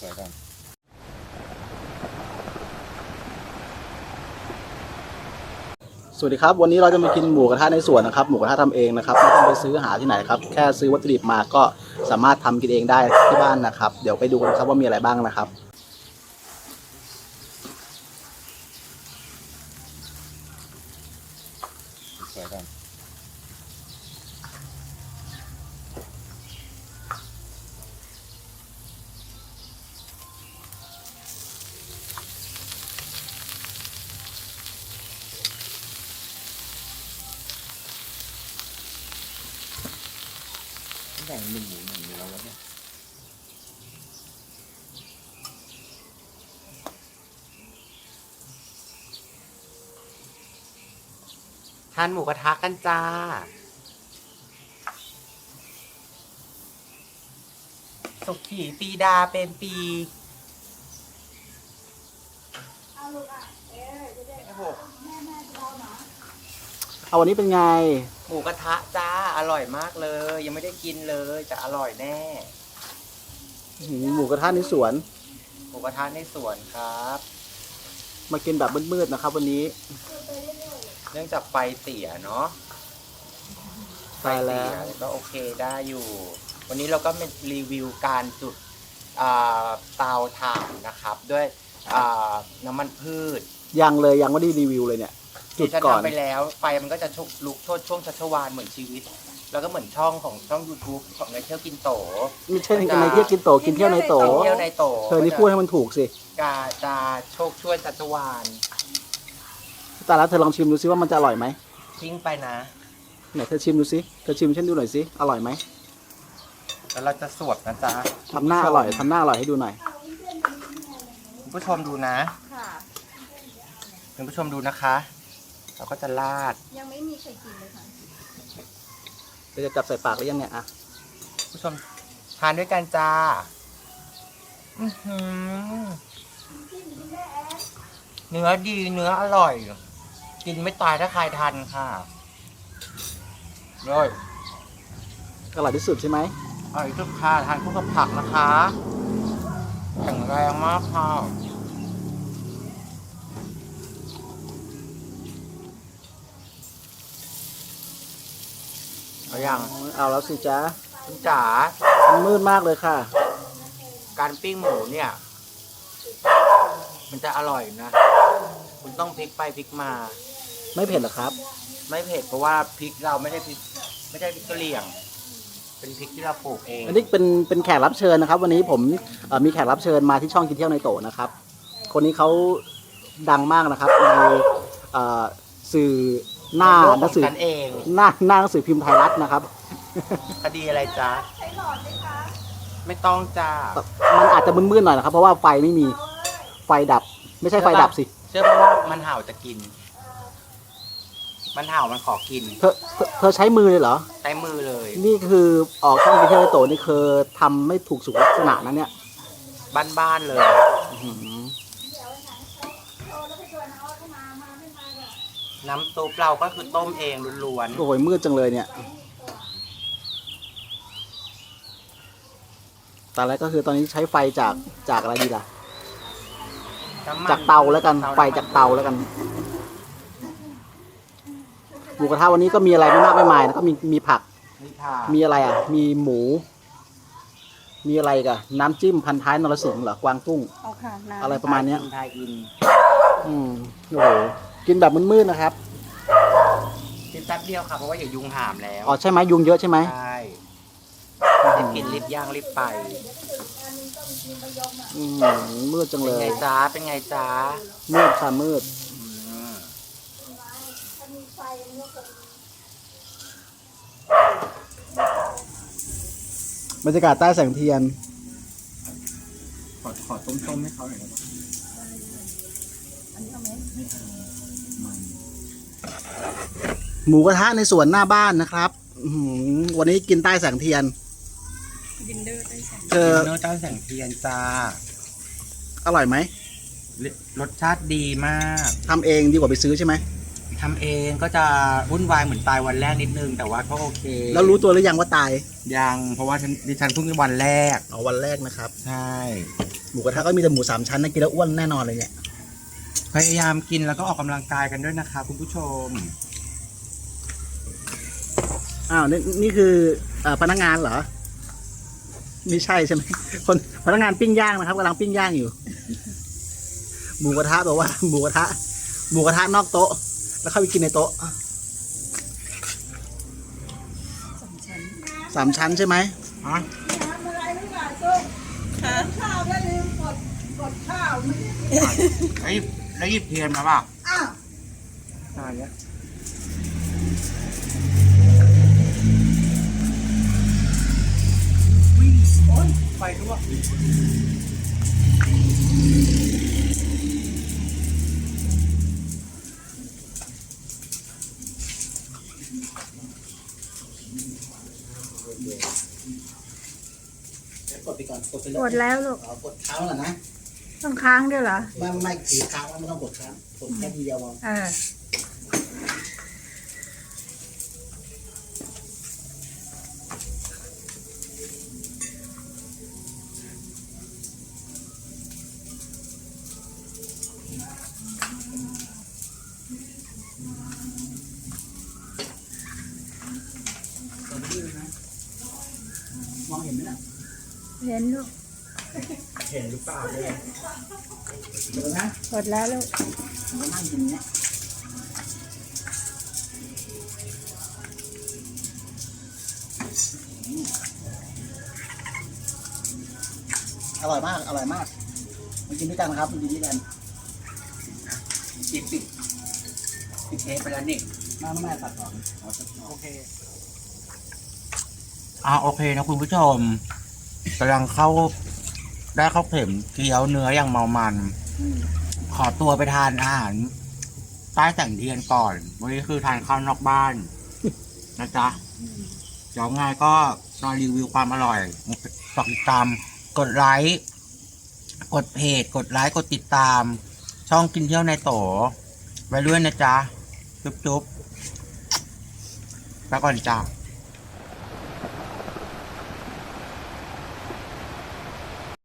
สวยกันสวัสดีครับ วันนี้เราจะมากินหมูกระทะในสวนนะครับ หมูกระทะทำเองนะครับไม่ต้องไปซื้อหาที่ไหนครับ แค่ซื้อวัตถุดิบมาก็สามารถทำกินเองได้ที่บ้านนะครับ เดี๋ยวไปดูกันครับว่ามีอะไรบ้างนะครับ สวยกัน แบ่งหนึ่งหมูหนึ่งเนื้อแล้วเนี่ยทานหมูกระทะกันจ้า สุขีปีดาเป็นปีหกเอาวันนี้เป็นไง หมูกระทะจ้า อร่อยมากเลย ยังไม่ได้กินเลยจะอร่อยแน่ หืมหมูกระทะในสวน หมูกระทะในสวนครับ มากินแบบมืดๆนะครับ วันนี้เนื่องจากไฟเสียเนาะไฟตายเสีแล้วยก็โอเคได้อยู่ วันนี้เราก็มารีวิวการจุดอ่าเตาถ่านนะครับ ด้วยอ่าน้ำมันพืชยังเลยยังไม่ได้รีวิวเลยเนี่ย จุดที่ฉันก่อนทำไปแล้วไฟมันก็จะชุกลุกโทษช่วงชัชวานเหมือนชีวิต แล้วก็เหมือนช่องของช่อง YouTube ของในเที่ยวกินโต ไม่ใช่ในเที่ยวกินโตกินเที่ยวในโตกินเที่ยวในโตเธอนี่พูดให้มันถูกสิ กาจะโชคช่วยชัชวานแต่แล้วเธอลองชิมดูซิว่ามันจะอร่อยไหมทิ้งไปนะ ไหนเธอชิมดูซิเธอชิมฉันดูหน่อยสิอร่อยไหมแล้วเราจะสวดนะจ๊ะทำหน้าอร่อยทำหน้าอร่อยให้ดูหน่อยคุณผู้ชมดูนะค่ะคุณผู้ชมดูนะคะ เราก็จะลาด ยังไม่มีใครกินเลยค่ะเธอจะจับใส่ปากหรือยังเนี่ยอะคุณผู้ชมทานด้วยกันจ้า อื้อหือเนื้อดีเนื้ออร่อย กินไม่ตายถ้าใครทันค่ะเลยอร่อยที่สุดใช่ไหมอร่อยทุกค่ะทานคู่กับผักนะคะแข็งแรงมากค่ะ เอาอย่างเอาแล้วสิจ๊ะคุณจ๋ามันมืดมากเลยค่ะ การปิ้งหมูเนี่ย มันจะอร่อยนะ คุณต้องพลิกไปพลิกมา ไม่เผ็ดเหรอครับ ไม่เผ็ดเพราะว่าพริกเราไม่ได้พริกไม่ได้พริกกะเหรี่ยง เป็นพริกที่เราปลูกเองอันนี้เป็นเป็นแขกรับเชิญนะครับ วันนี้ผมเอ่อมีแขกรับเชิญมาที่ช่องกินเที่ยวในโตนะครับ คนนี้เขาดังมากนะครับในเอ่อสื่อ หน้าใโลกหนังสือของฉันเอง หน้าหน้าหนังสือพิมพ์ไทยรัฐนะครับ คดีอะไรจ๊ะใช้หลอดไหมคะไม่ต้องจ้ามันอาจจะมึนๆหน่อยนะครับ เพราะว่าไฟไม่มีไฟดับ ไม่ใช่ไฟดับสิ เชื่อป่ะว่ามันเห่าจะกิน มันเห่ามันขอกิน เธอเธอเธอใช้มือเลยเหรอ ใช้มือเลย นี่คือออกช่องกินเที่ยวในโตนี่คือทำไม่ถูกสุขลักษณะนะเนี่ย บ้านๆเลย อื้อหือ น้ำซุปเราก็คือต้มเองล้วนโอ้ยมืดจังเลยเนี่ยแต่แล้วก็คือตอนนี้ใช้ไฟจากจากอะไรดีล่ะ ๆน้ำมันจากเตาแล้วกันน้ำมัน ไฟจากเตาแล้วกัน หมูกระทะวันนี้ก็มีอะไรไม่มากไม่มายนะก็มีมีผัก นี่ค่ะมีอะไรอะ มีหมู มีอะไรอีกันน้ำจิ้มพันท้ายนรสิงห์เหรอกวางตุ้ง เอาค่ะน้ำอะไรประมาณเนี้ย ไทยอินอืมโอ้โห กินแบบมืดๆนะครับ กินแป๊บเดียวค่ะเพราะว่าอย่ายุงหามแล้วอ๋อใช่ไหมยุงเยอะใช่ไหมใช่รีบกินรีบย่างรีบไปอืมมืดจังเป็เลนไงยจ้าเป็นไงจ้ามืดค่ะมืด อืมบรรยากาศใต้แสงเทียน ขอขอต้มๆให้เขาหน่อยได้ไหม หมูกระทะในสวนหน้าบ้านนะครับอื้อหือวันนี้กินใต้แสงเทียน ดินเดอร์ได้ใส่เธอเนื้อจ้าแสงเทียนจ้าอร่อยไหมรสชาติดีมากทำเองดีกว่าไปซื้อใช่ไหมทำเองก็จะวุ่นวายเหมือนตายวันแรกนิดนึง แต่ว่าก็โอเคแล้วรู้ตัวหรือยังว่าตายยังเพราะว่าฉันดิฉันเพิ่งวันแรก เอาวันแรกนะครับ ใช่ หมูกระทะก็มีแต่หมูสามชั้นนะกินแล้วอ้วนแน่นอนเลยเนี่ย พยายามกินแล้วก็ออกกำลังกายกันด้วยนะคะคุณผู้ชม อ้าวนี่นี่คือเอ่อพนักงานเหรอไม่ใช่ใช่ไหมคนพนักงานปิ้งย่างนะครับกำลังปิ้งย่างอยู่หมูกระทะบอกว่าหมูกระทะหมูกระทะนอกโต๊ะ แล้วเข้าไปกินในโต๊ะสองชั้นสามชั้นใช่ไหมฮะค่ะแล้วหยิบแล้วหยิบเทียนมาป่ะตายแล้วไฟ ลวกกดไปก่อนกดไปกดแล้วลูกกดค้างแล้วนะต้องค้างด้วยเหรอ ไม่ไม่ถือค้างไม่ต้องกดค้างกดแค่ทีเดียวพอเออ มองเห็นไหมน่ะ เห็นลูก เห็นหรือเปล่าเนี่ยเดี๋ยวนะกดแล้วลูกมานั่งกินเนี่ยอร่อยมาก อร่อยมากมากินด้วยกันครับมากินด้วยกันปิดปิดปิดเทปไปแล้วนี่แม่แม่ตัดก่อนเอาตัดก่อนโอเคอ่าโอเคนะคุณผู้ชม กำลังเข้า ได้ข้าวเข็มเคี้ยวเนื้ออย่างเมามัน ขอตัวไปทานอาหารใต้แต่งเทียนก่อน วันนี้คือทานข้าวนอกบ้าน นะจ๊ะเดี๋ยวไงก็รอรีวิวความอร่อยฝากติดตาม กดไลค์ กดเพจ กดไลค์ กดติดตาม ช่องกินเที่ยวในโตไว้ด้วยนะจ๊ะ จุ๊บๆแล้วก่อนจ้า